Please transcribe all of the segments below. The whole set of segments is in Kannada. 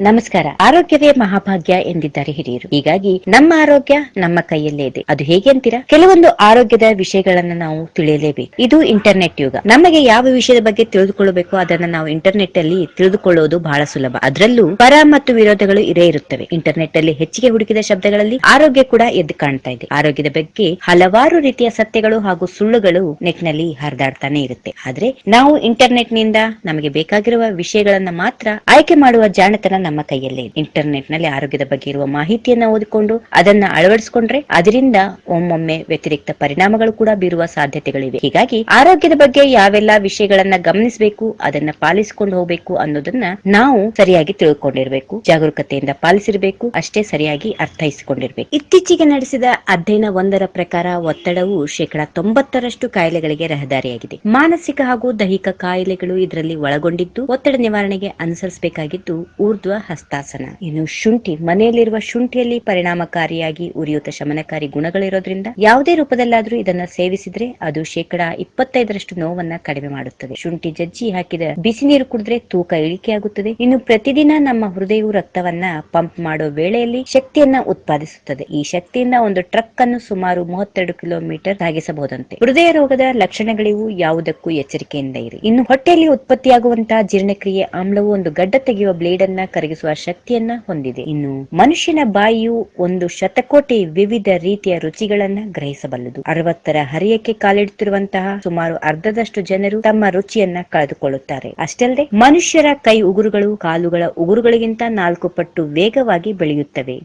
ನಮಸ್ಕಾರ. ಆರೋಗ್ಯವೇ ಮಹಾಭಾಗ್ಯ ಎಂದಿದ್ದಾರೆ ಹಿರಿಯರು. ಹೀಗಾಗಿ ನಮ್ಮ ಆರೋಗ್ಯ ನಮ್ಮ ಕೈಯಲ್ಲೇ ಇದೆ. ಅದು ಹೇಗೆ ಅಂತೀರಾ? ಕೆಲವೊಂದು ಆರೋಗ್ಯದ ವಿಷಯಗಳನ್ನ ನಾವು ತಿಳಿಯಲೇಬೇಕು. ಇದು ಇಂಟರ್ನೆಟ್ ಯುಗ. ನಮಗೆ ಯಾವ ವಿಷಯದ ಬಗ್ಗೆ ತಿಳಿದುಕೊಳ್ಳಬೇಕು ಅದನ್ನ ನಾವು ಇಂಟರ್ನೆಟ್ ಅಲ್ಲಿ ತಿಳಿದುಕೊಳ್ಳುವುದು ಬಹಳ ಸುಲಭ. ಅದರಲ್ಲೂ ಪರ ಮತ್ತು ವಿರೋಧಗಳು ಇರೇ ಇರುತ್ತವೆ. ಇಂಟರ್ನೆಟ್ ಅಲ್ಲಿ ಹೆಚ್ಚಿಗೆ ಹುಡುಕಿದ ಶಬ್ದಗಳಲ್ಲಿ ಆರೋಗ್ಯ ಕೂಡ ಎದ್ದು ಕಾಣ್ತಾ ಇದೆ. ಆರೋಗ್ಯದ ಬಗ್ಗೆ ಹಲವಾರು ರೀತಿಯ ಸತ್ಯಗಳು ಹಾಗೂ ಸುಳ್ಳುಗಳು ನೆಟ್ನಲ್ಲಿ ಹರಿದಾಡ್ತಾನೆ ಇರುತ್ತೆ. ಆದ್ರೆ ನಾವು ಇಂಟರ್ನೆಟ್ನಿಂದ ನಮಗೆ ಬೇಕಾಗಿರುವ ವಿಷಯಗಳನ್ನ ಮಾತ್ರ ಆಯ್ಕೆ ಮಾಡುವ ಜಾಣತನ ನಮ್ಮ ಕೈಯಲ್ಲೇ ಇದೆ ಇಂಟರ್ನೆಟ್ನಲ್ಲಿ ಆರೋಗ್ಯದ ಬಗ್ಗೆ ಇರುವ ಮಾಹಿತಿಯನ್ನ ಓದಿಕೊಂಡು ಅದನ್ನ ಅಳವಡಿಸಿಕೊಂಡ್ರೆ ಅದರಿಂದ ಒಮ್ಮೊಮ್ಮೆ ವ್ಯತಿರಿಕ್ತ ಪರಿಣಾಮಗಳು ಕೂಡ ಬೀರುವ ಸಾಧ್ಯತೆಗಳಿವೆ. ಹೀಗಾಗಿ ಆರೋಗ್ಯದ ಬಗ್ಗೆ ಯಾವೆಲ್ಲ ವಿಷಯಗಳನ್ನ ಗಮನಿಸಬೇಕು, ಅದನ್ನ ಪಾಲಿಸಿಕೊಂಡು ಹೋಗಬೇಕು ಅನ್ನೋದನ್ನ ನಾವು ಸರಿಯಾಗಿ ತಿಳ್ಕೊಂಡಿರ್ಬೇಕು, ಜಾಗರೂಕತೆಯಿಂದ ಪಾಲಿಸಿರ್ಬೇಕು, ಅಷ್ಟೇ ಸರಿಯಾಗಿ ಅರ್ಥೈಸಿಕೊಂಡಿರ್ಬೇಕು. ಇತ್ತೀಚೆಗೆ ನಡೆಸಿದ ಅಧ್ಯಯನ ಒಂದರ ಪ್ರಕಾರ ಒತ್ತಡವು ಶೇಕಡಾ ತೊಂಬತ್ತರಷ್ಟು ಕಾಯಿಲೆಗಳಿಗೆ ರಹದಾರಿಯಾಗಿದೆ. ಮಾನಸಿಕ ಹಾಗೂ ದೈಹಿಕ ಕಾಯಿಲೆಗಳು ಇದರಲ್ಲಿ ಒಳಗೊಂಡಿದ್ದು, ಒತ್ತಡ ನಿವಾರಣೆಗೆ ಅನುಸರಿಸಬೇಕಾಗಿದ್ದು, ಊರ್ಧ್ವ ಹಸ್ತಾಸನ. ಇನ್ನು ಶುಂಠಿ, ಮನೆಯಲ್ಲಿರುವ ಶುಂಠಿಯಲ್ಲಿ ಪರಿಣಾಮಕಾರಿಯಾಗಿ ಉರಿಯೂತ ಶಮನಕಾರಿ ಗುಣಗಳಿರೋದ್ರಿಂದ ಯಾವುದೇ ರೂಪದಲ್ಲಾದ್ರೂ ಇದನ್ನ ಸೇವಿಸಿದ್ರೆ ಅದು ಶೇಕಡಾ ಇಪ್ಪತ್ತೈದರಷ್ಟು ನೋವನ್ನ ಕಡಿಮೆ ಮಾಡುತ್ತದೆ. ಶುಂಠಿ ಜಜ್ಜಿ ಹಾಕಿದ ಬಿಸಿ ನೀರು ಕುಡಿದ್ರೆ ತೂಕ ಇಳಿಕೆಯಾಗುತ್ತದೆ ಇನ್ನು ಪ್ರತಿದಿನ ನಮ್ಮ ಹೃದಯವು ರಕ್ತವನ್ನ ಪಂಪ್ ಮಾಡೋ ವೇಳೆಯಲ್ಲಿ ಶಕ್ತಿಯನ್ನ ಉತ್ಪಾದಿಸುತ್ತದೆ. ಈ ಶಕ್ತಿಯಿಂದ ಒಂದು ಟ್ರಕ್ ಅನ್ನು ಸುಮಾರು ಮೂವತ್ತೆರಡು ಕಿಲೋಮೀಟರ್ ಸಾಗಿಸಬಹುದಂತೆ. ಹೃದಯ ರೋಗದ ಲಕ್ಷಣಗಳಿವು ಯಾವುದಕ್ಕೂ ಎಚ್ಚರಿಕೆಯಿಂದ ಇರಿ. ಇನ್ನು ಹೊಟ್ಟೆಯಲ್ಲಿ ಉತ್ಪತ್ತಿಯಾಗುವಂತಹ ಜೀರ್ಣಕ್ರಿಯೆ ಆಮ್ಲವು ಒಂದು ಗಡ್ಡ ತೆಗೆಯುವ ಬ್ಲೇಡ್ ಅನ್ನ ಕರಗಿಸುವ ಶಕ್ತಿಯನ್ನ ಹೊಂದಿದೆ. ಇನ್ನು ಮನುಷ್ಯನ ಬಾಯಿಯು ಒಂದು ಶತಕೋಟಿ ವಿವಿಧ ರೀತಿಯ ರುಚಿಗಳನ್ನ ಗ್ರಹಿಸಬಲ್ಲದು. ಅರವತ್ತರ ಹರಿಯಕ್ಕೆ ಕಾಲಿಡುತ್ತಿರುವಂತಹ ಸುಮಾರು ಅರ್ಧದಷ್ಟು ಜನರು ತಮ್ಮ ರುಚಿಯನ್ನ ಕಳೆದುಕೊಳ್ಳುತ್ತಾರೆ. ಅಷ್ಟಲ್ಲದೆ ಮನುಷ್ಯರ ಕೈ ಉಗುರುಗಳು ಕಾಲುಗಳ ಉಗುರುಗಳಿಗಿಂತ ನಾಲ್ಕು ಪಟ್ಟು ವೇಗವಾಗಿ ಬೆಳೆಯುತ್ತವೆ.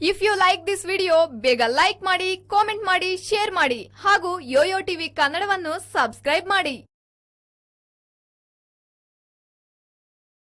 If you like this video ಬೇಗ ಲೈಕ್ ಮಾಡಿ ಕಾಮೆಂಟ್ ಮಾಡಿ ಶೇರ್ ಮಾಡಿ ಹಾಗೂ ಯೋಯೋ ಟಿವಿ ಕನ್ನಡವನ್ನು ಸಬ್ಸ್ಕ್ರೈಬ್ ಮಾಡಿ.